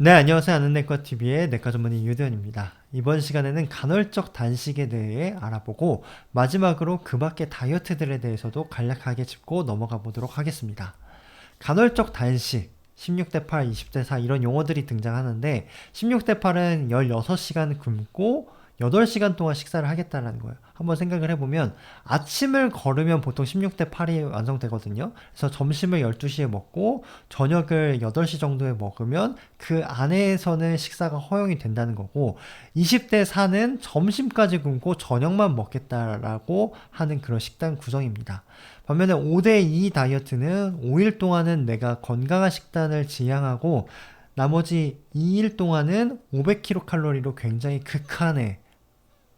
네, 안녕하세요. 아는 내과TV의 내과 전문의 유대현입니다. 이번 시간에는 간헐적 단식에 대해 알아보고 마지막으로 그 밖의 다이어트들에 대해서도 간략하게 짚고 넘어가 보도록 하겠습니다. 간헐적 단식, 16대 8, 20대 4 이런 용어들이 등장하는데 16대 8은 16시간 굶고 8시간 동안 식사를 하겠다라는 거예요. 한번 생각을 해보면 아침을 걸으면 보통 16대 8이 완성되거든요. 그래서 점심을 12시에 먹고 저녁을 8시 정도에 먹으면 그 안에서는 식사가 허용이 된다는 거고 20대 4는 점심까지 굶고 저녁만 먹겠다라고 하는 그런 식단 구성입니다. 반면에 5대 2 다이어트는 5일 동안은 내가 건강한 식단을 지향하고 나머지 2일 동안은 500kcal로 굉장히 극한의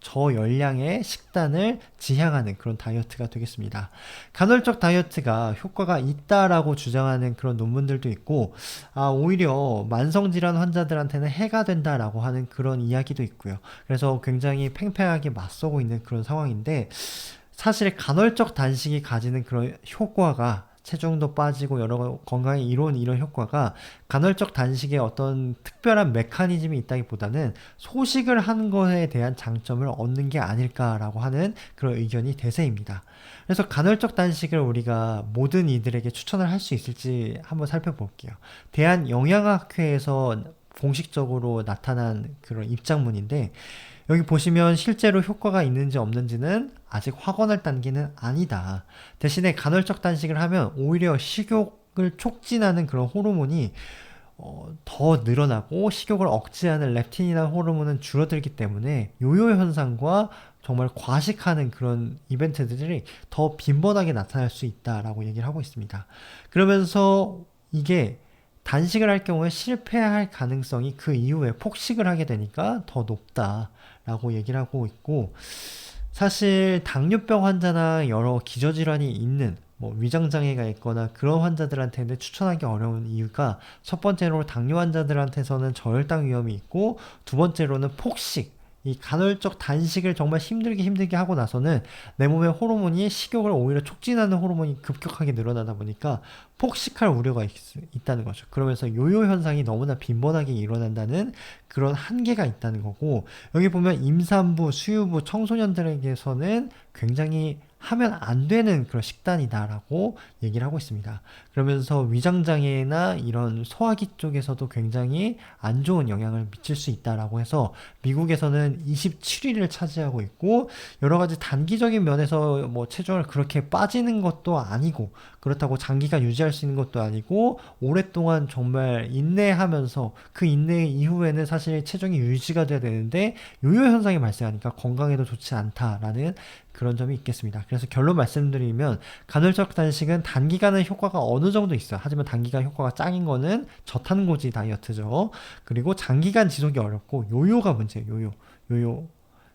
저열량의 식단을 지향하는 그런 다이어트가 되겠습니다. 간헐적 다이어트가 효과가 있다라고 주장하는 그런 논문들도 있고, 아, 오히려 만성질환 환자들한테는 해가 된다라고 하는 그런 이야기도 있고요. 그래서 굉장히 팽팽하게 맞서고 있는 그런 상황인데, 사실 간헐적 단식이 가지는 그런 효과가 체중도 빠지고 여러 건강에 이로운 이런 효과가 간헐적 단식에 어떤 특별한 메커니즘이 있다기보다는 소식을 하는 것에 대한 장점을 얻는 게 아닐까라고 하는 그런 의견이 대세입니다. 그래서 간헐적 단식을 우리가 모든 이들에게 추천을 할 수 있을지 한번 살펴볼게요. 대한 영양학회에서 공식적으로 나타난 그런 입장문인데 여기 보시면 실제로 효과가 있는지 없는지는 아직 확언할 단계는 아니다. 대신에 간헐적 단식을 하면 오히려 식욕을 촉진하는 그런 호르몬이 어, 더 늘어나고 식욕을 억제하는 렙틴이나 호르몬은 줄어들기 때문에 요요 현상과 정말 과식하는 그런 이벤트들이 더 빈번하게 나타날 수 있다라고 얘기를 하고 있습니다. 그러면서 이게 단식을 할 경우에 실패할 가능성이 그 이후에 폭식을 하게 되니까 더 높다라고 얘기를 하고 있고 사실 당뇨병 환자나 여러 기저질환이 있는 뭐 위장장애가 있거나 그런 환자들한테는 추천하기 어려운 이유가 첫 번째로 당뇨 환자들한테서는 저혈당 위험이 있고 두 번째로는 폭식 이 간헐적 단식을 정말 힘들게 힘들게 하고 나서는 내 몸의 호르몬이 식욕을 오히려 촉진하는 호르몬이 급격하게 늘어나다 보니까 폭식할 우려가 있, 다는 거죠. 그러면서 요요 현상이 너무나 빈번하게 일어난다는 그런 한계가 있다는 거고 여기 보면 임산부, 수유부, 청소년들에게서는 굉장히 하면 안 되는 그런 식단이다라고 얘기를 하고 있습니다. 그러면서 위장장애나 이런 소화기 쪽에서도 굉장히 안 좋은 영향을 미칠 수 있다라고 해서 미국에서는 27위를 차지하고 있고 여러 가지 단기적인 면에서 뭐 체중을 그렇게 빠지는 것도 아니고 그렇다고 장기간 유지할 수 있는 것도 아니고 오랫동안 정말 인내하면서 그 인내 이후에는 사실 체중이 유지가 돼야 되는데 요요 현상이 발생하니까 건강에도 좋지 않다라는 그런 점이 있겠습니다. 그래서 결론 말씀드리면 간헐적 단식은 단기간의 효과가 어느 정도 있어요. 하지만 단기간 효과가 짱인 거는 저탄고지 다이어트죠. 그리고 장기간 지속이 어렵고 요요가 문제예요. 요요. 요요.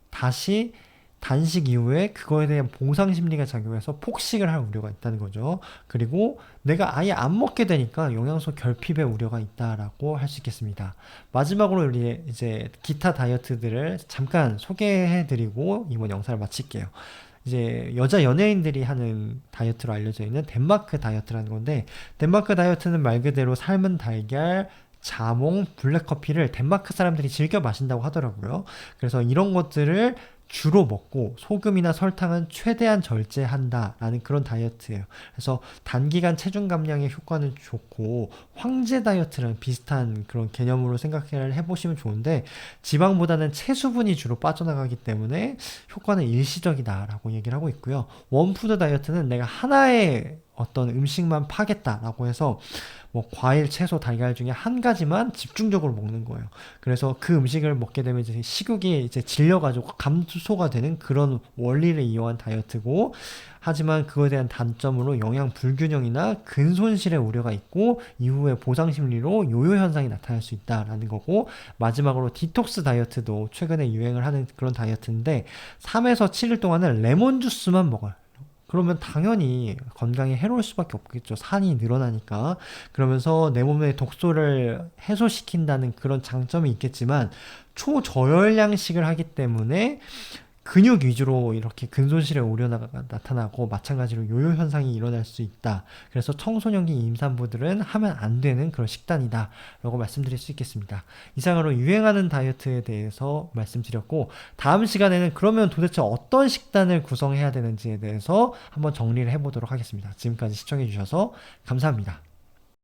다시 단식 이후에 그거에 대한 보상 심리가 작용해서 폭식을 할 우려가 있다는 거죠. 그리고 내가 아예 안 먹게 되니까 영양소 결핍의 우려가 있다라고 할 수 있겠습니다. 마지막으로 우리 이제 기타 다이어트들을 잠깐 소개해 드리고 이번 영상을 마칠게요. 이제 여자 연예인들이 하는 다이어트로 알려져 있는 덴마크 다이어트라는 건데 덴마크 다이어트는 말 그대로 삶은 달걀, 자몽, 블랙커피를 덴마크 사람들이 즐겨 마신다고 하더라고요. 그래서 이런 것들을 주로 먹고 소금이나 설탕은 최대한 절제한다라는 그런 다이어트예요. 그래서 단기간 체중 감량의 효과는 좋고 황제 다이어트랑 비슷한 그런 개념으로 생각을 해보시면 좋은데 지방보다는 체수분이 주로 빠져나가기 때문에 효과는 일시적이다라고 얘기를 하고 있고요. 원푸드 다이어트는 내가 하나의 어떤 음식만 파겠다라고 해서 뭐 과일, 채소, 달걀 중에 한 가지만 집중적으로 먹는 거예요. 그래서 그 음식을 먹게 되면 이제 식욕이 이제 질려가지고 감소가 되는 그런 원리를 이용한 다이어트고 하지만 그거에 대한 단점으로 영양 불균형이나 근손실의 우려가 있고 이후에 보상 심리로 요요 현상이 나타날 수 있다라는 거고 마지막으로 디톡스 다이어트도 최근에 유행을 하는 그런 다이어트인데 3에서 7일 동안은 레몬 주스만 먹어요. 그러면 당연히 건강에 해로울 수밖에 없겠죠. 산이 늘어나니까. 그러면서 내 몸의 독소를 해소시킨다는 그런 장점이 있겠지만 초저열량식을 하기 때문에 근육 위주로 이렇게 근손실의 우려가 나타나고 마찬가지로 요요 현상이 일어날 수 있다. 그래서 청소년기 임산부들은 하면 안 되는 그런 식단이다. 라고 말씀드릴 수 있겠습니다. 이상으로 유행하는 다이어트에 대해서 말씀드렸고 다음 시간에는 그러면 도대체 어떤 식단을 구성해야 되는지에 대해서 한번 정리를 해보도록 하겠습니다. 지금까지 시청해 주셔서 감사합니다.